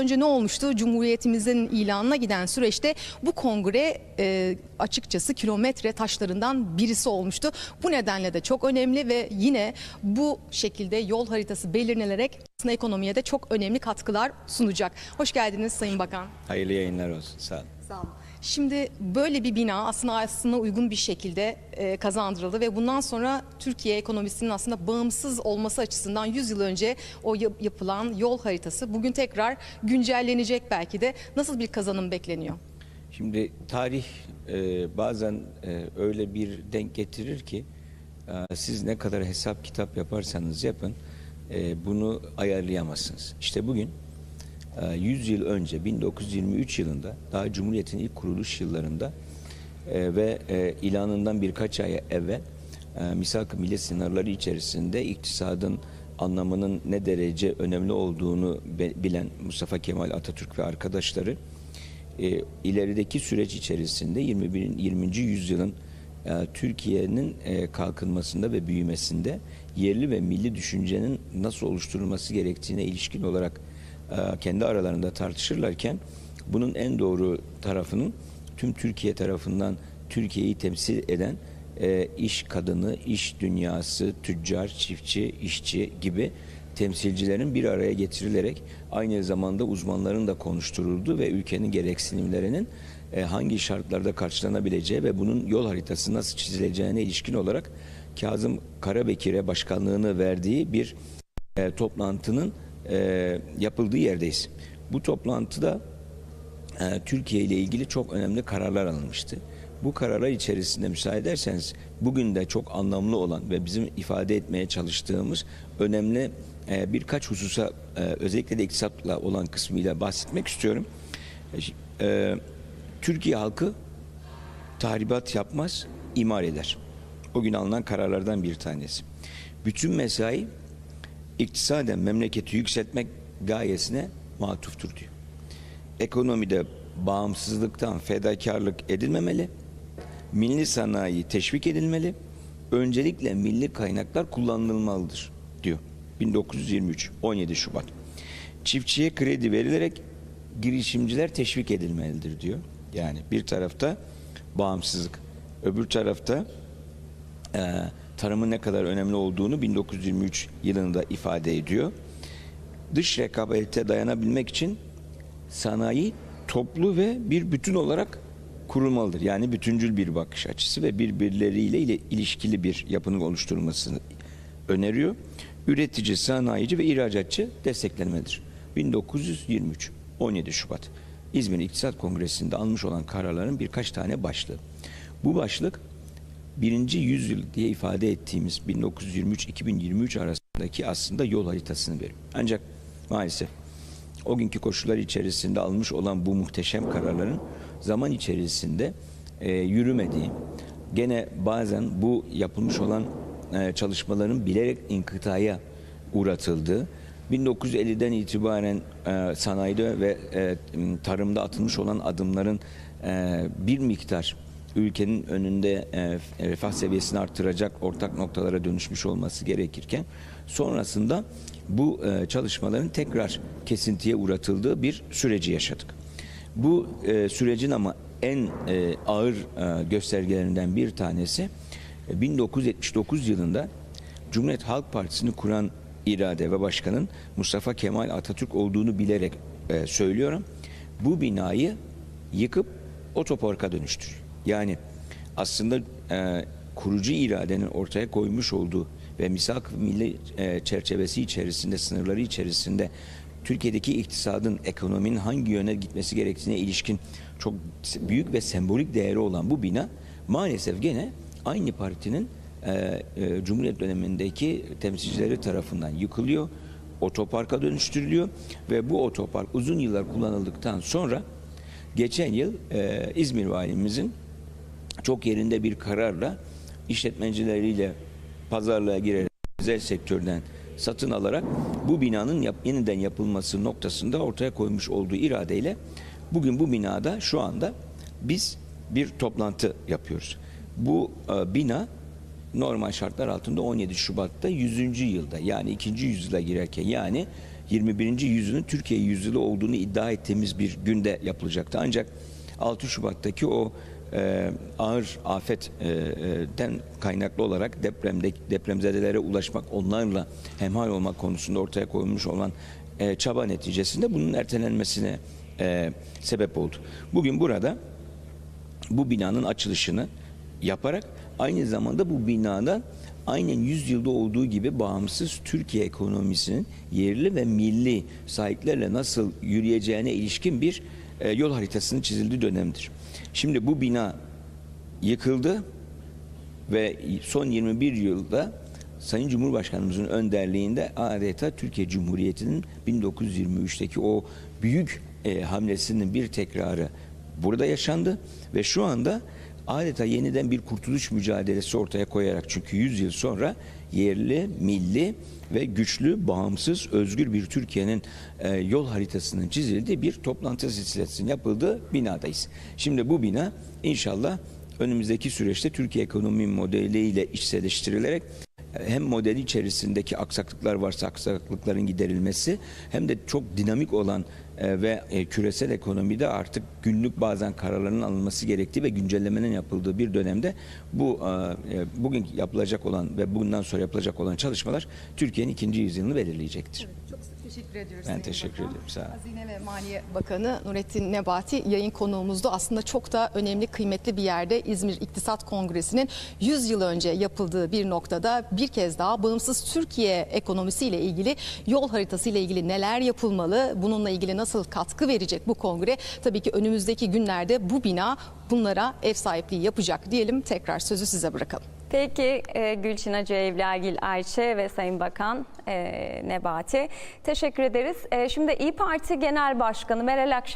Önce ne olmuştu? Cumhuriyetimizin ilanına giden süreçte bu kongre e, açıkçası kilometre taşlarından birisi olmuştu. Bu nedenle de çok önemli ve yine bu şekilde yol haritası belirlenerek aslında ekonomiye de çok önemli katkılar sunacak. Hoş geldiniz Sayın Bakan. Hayırlı yayınlar olsun. Sağ olun. Sağ olun. Şimdi böyle bir bina aslında aslında uygun bir şekilde e, kazandırıldı ve bundan sonra Türkiye ekonomisinin aslında bağımsız olması açısından 100 yıl önce o yap- yapılan yol haritası bugün tekrar güncellenecek belki de. Nasıl bir kazanım bekleniyor? Şimdi tarih e, bazen e, öyle bir denk getirir ki e, siz ne kadar hesap kitap yaparsanız yapın e, bunu ayarlayamazsınız. İşte bugün 100 yıl önce 1923 yılında daha Cumhuriyet'in ilk kuruluş yıllarında e, ve e, ilanından birkaç ay evvel e, misak-ı millet sınırları içerisinde iktisadın anlamının ne derece önemli olduğunu bilen Mustafa Kemal Atatürk ve arkadaşları e, ilerideki süreç içerisinde 21. 20. yüzyılın e, Türkiye'nin e, kalkınmasında ve büyümesinde yerli ve milli düşüncenin nasıl oluşturulması gerektiğine ilişkin olarak kendi aralarında tartışırlarken bunun en doğru tarafının tüm Türkiye tarafından Türkiye'yi temsil eden e, iş kadını, iş dünyası, tüccar, çiftçi, işçi gibi temsilcilerin bir araya getirilerek aynı zamanda uzmanların da konuşturulduğu ve ülkenin gereksinimlerinin e, hangi şartlarda karşılanabileceği ve bunun yol haritası nasıl çizileceğine ilişkin olarak Kazım Karabekir'e başkanlığını verdiği bir e, toplantının e, yapıldığı yerdeyiz. Bu toplantıda e, Türkiye ile ilgili çok önemli kararlar alınmıştı. Bu kararlar içerisinde müsaade ederseniz bugün de çok anlamlı olan ve bizim ifade etmeye çalıştığımız önemli e, birkaç hususa e, özellikle de iktisatla olan kısmıyla bahsetmek istiyorum. E, e, Türkiye halkı tahribat yapmaz, imar eder. O gün alınan kararlardan bir tanesi. Bütün mesai iktisaden memleketi yükseltmek gayesine matuftur diyor. Ekonomide bağımsızlıktan fedakarlık edilmemeli, milli sanayi teşvik edilmeli, öncelikle milli kaynaklar kullanılmalıdır diyor. 1923 17 Şubat. Çiftçiye kredi verilerek girişimciler teşvik edilmelidir diyor. Yani bir tarafta bağımsızlık, öbür tarafta e, tarımın ne kadar önemli olduğunu 1923 yılında ifade ediyor. Dış rekabete dayanabilmek için sanayi toplu ve bir bütün olarak kurulmalıdır. Yani bütüncül bir bakış açısı ve birbirleriyle ile ilişkili bir yapının oluşturulmasını öneriyor. Üretici, sanayici ve ihracatçı desteklenmelidir. 1923 17 Şubat İzmir İktisat Kongresi'nde almış olan kararların birkaç tane başlığı. Bu başlık birinci yüzyıl diye ifade ettiğimiz 1923-2023 arasındaki aslında yol haritasını verir. Ancak maalesef o günkü koşullar içerisinde almış olan bu muhteşem kararların zaman içerisinde e, yürümediği, gene bazen bu yapılmış olan e, çalışmaların bilerek inkıtaya uğratıldığı, 1950'den itibaren e, sanayide ve e, tarımda atılmış olan adımların e, bir miktar ülkenin önünde e, refah seviyesini artıracak ortak noktalara dönüşmüş olması gerekirken sonrasında bu e, çalışmaların tekrar kesintiye uğratıldığı bir süreci yaşadık. Bu e, sürecin ama en e, ağır e, göstergelerinden bir tanesi e, 1979 yılında Cumhuriyet Halk Partisi'ni kuran irade ve başkanın Mustafa Kemal Atatürk olduğunu bilerek e, söylüyorum. Bu binayı yıkıp otoparka dönüştürüyor. Yani aslında e, kurucu iradenin ortaya koymuş olduğu ve misak milli e, çerçevesi içerisinde, sınırları içerisinde Türkiye'deki iktisadın, ekonominin hangi yöne gitmesi gerektiğine ilişkin çok büyük ve sembolik değeri olan bu bina maalesef gene aynı partinin e, e, Cumhuriyet dönemindeki temsilcileri tarafından yıkılıyor, otoparka dönüştürülüyor ve bu otopark uzun yıllar kullanıldıktan sonra geçen yıl e, İzmir valimizin çok yerinde bir kararla işletmecileriyle pazarlığa girerek özel sektörden satın alarak bu binanın yap, yeniden yapılması noktasında ortaya koymuş olduğu iradeyle bugün bu binada şu anda biz bir toplantı yapıyoruz. Bu e, bina normal şartlar altında 17 Şubat'ta 100. yılda yani 2. yüzyıla girerken yani 21. yüzyılın Türkiye yüzyılı olduğunu iddia ettiğimiz bir günde yapılacaktı. Ancak 6 Şubat'taki o e, ağır afetten kaynaklı olarak depremde depremzedelere ulaşmak, onlarla hemhal olmak konusunda ortaya koyulmuş olan e, çaba neticesinde bunun ertelenmesine e, sebep oldu. Bugün burada bu binanın açılışını yaparak aynı zamanda bu binada aynen 100 yılda olduğu gibi bağımsız Türkiye ekonomisinin yerli ve milli sahiplerle nasıl yürüyeceğine ilişkin bir e, yol haritasının çizildiği dönemdir. Şimdi bu bina yıkıldı ve son 21 yılda Sayın Cumhurbaşkanımızın önderliğinde adeta Türkiye Cumhuriyeti'nin 1923'teki o büyük e, hamlesinin bir tekrarı burada yaşandı ve şu anda adeta yeniden bir kurtuluş mücadelesi ortaya koyarak çünkü 100 yıl sonra yerli, milli ve güçlü, bağımsız, özgür bir Türkiye'nin e, yol haritasının çizildiği bir toplantı silsilesinin yapıldığı binadayız. Şimdi bu bina inşallah önümüzdeki süreçte Türkiye ekonomi modeliyle içselleştirilerek hem modeli içerisindeki aksaklıklar varsa aksaklıkların giderilmesi hem de çok dinamik olan e, ve e, küresel ekonomide artık günlük bazen kararların alınması gerektiği ve güncellemenin yapıldığı bir dönemde bu e, bugün yapılacak olan ve bundan sonra yapılacak olan çalışmalar Türkiye'nin ikinci yüzyılını belirleyecektir. Çok teşekkür ediyoruz. Ben teşekkür Bakan. ederim, sağ olun. Hazine ve Maliye Bakanı Nurettin Nebati yayın konuğumuzdu. Aslında çok da önemli, kıymetli bir yerde İzmir İktisat Kongresi'nin 100 yıl önce yapıldığı bir noktada bir kez daha bağımsız Türkiye ekonomisiyle ilgili yol haritası ile ilgili neler yapılmalı, bununla ilgili nasıl katkı verecek bu kongre? Tabii ki önümüzdeki günlerde bu bina bunlara ev sahipliği yapacak diyelim. Tekrar sözü size bırakalım. Peki e, Gülçin Hacı Evlagil Ayçe ve Sayın Bakan e, Nebati teşekkür ederiz. E, şimdi İyi Parti Genel Başkanı Meral Akşener